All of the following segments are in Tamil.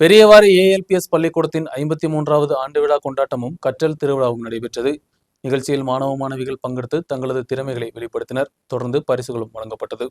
பெரியவாறு ஏஎல்பிஎஸ் பள்ளிக்கூடத்தின் ஐம்பத்தி மூன்றாவது ஆண்டு விழா கொண்டாட்டமும் கற்றல் திருவிழாவும் நடைபெற்றது. நிகழ்ச்சியில் மாணவ மாணவிகள் பங்கெடுத்து தங்களது திறமைகளை வெளிப்படுத்தினர். தொடர்ந்து பரிசுகளும் வழங்கப்பட்டது.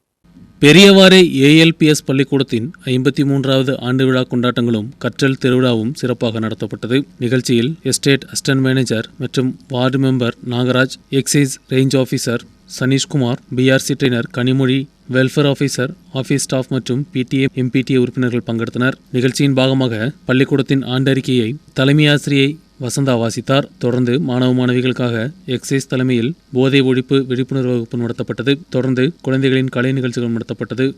பெரியவாறு ஏஎல்பிஎஸ் பள்ளிக்கூடத்தின் ஐம்பத்தி மூன்றாவது ஆண்டு விழா கொண்டாட்டங்களும் கற்றல் திருவிழாவும் சிறப்பாக நடத்தப்பட்டது. நிகழ்ச்சியில் எஸ்டேட் அசிஸ்டன்ட் மேனேஜர் மற்றும் ward member Nagaraj excise range officer Saneeshkumar BRC trainer Kanimozhi welfare officer office staff மற்றும் பிடிஏ எம்பிடிஏ உறுப்பினர்கள் பங்கெடுத்தனர். நிகழ்ச்சியின் பாகமாக பள்ளிக்கூடத்தின் ஆண்டறிக்கையை தலைமை ஆசிரியை வசந்தா வாசித்தார். தொடர்ந்து மாணவ மாணவிகளுக்காக எக்ஸைஸ் தலைமையில் போதை ஒழிப்பு விழிப்புணர்வு வகுப்பு நடத்தப்பட்டது. தொடர்ந்து குழந்தைகளின் கலை நிகழ்ச்சிகள் நடத்தப்பட்டது.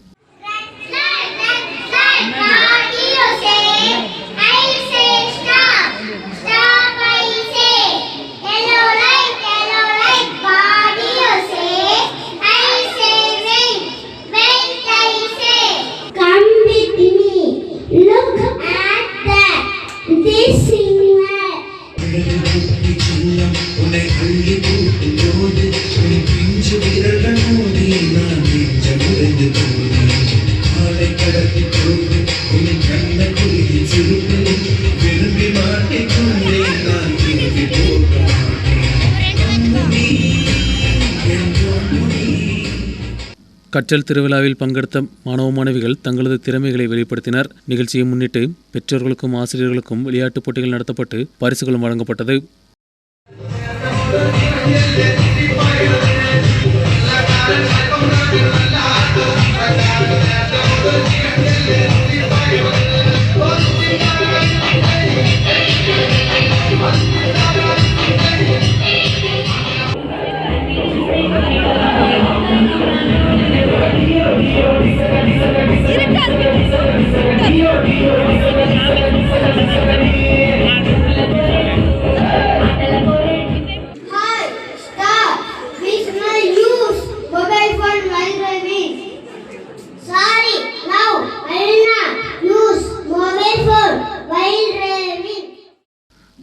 உன்னை அள்ளி கற்றல் திருவிழாவில் பங்கெடுத்த மாணவ மாணவிகள் தங்களது திறமைகளை வெளிப்படுத்தினர். நிகழ்ச்சியை முன்னிட்டு பெற்றோர்களுக்கும் ஆசிரியர்களுக்கும் விளையாட்டுப் போட்டிகள் நடத்தப்பட்டு பரிசுகளும் வழங்கப்பட்டது. Hi,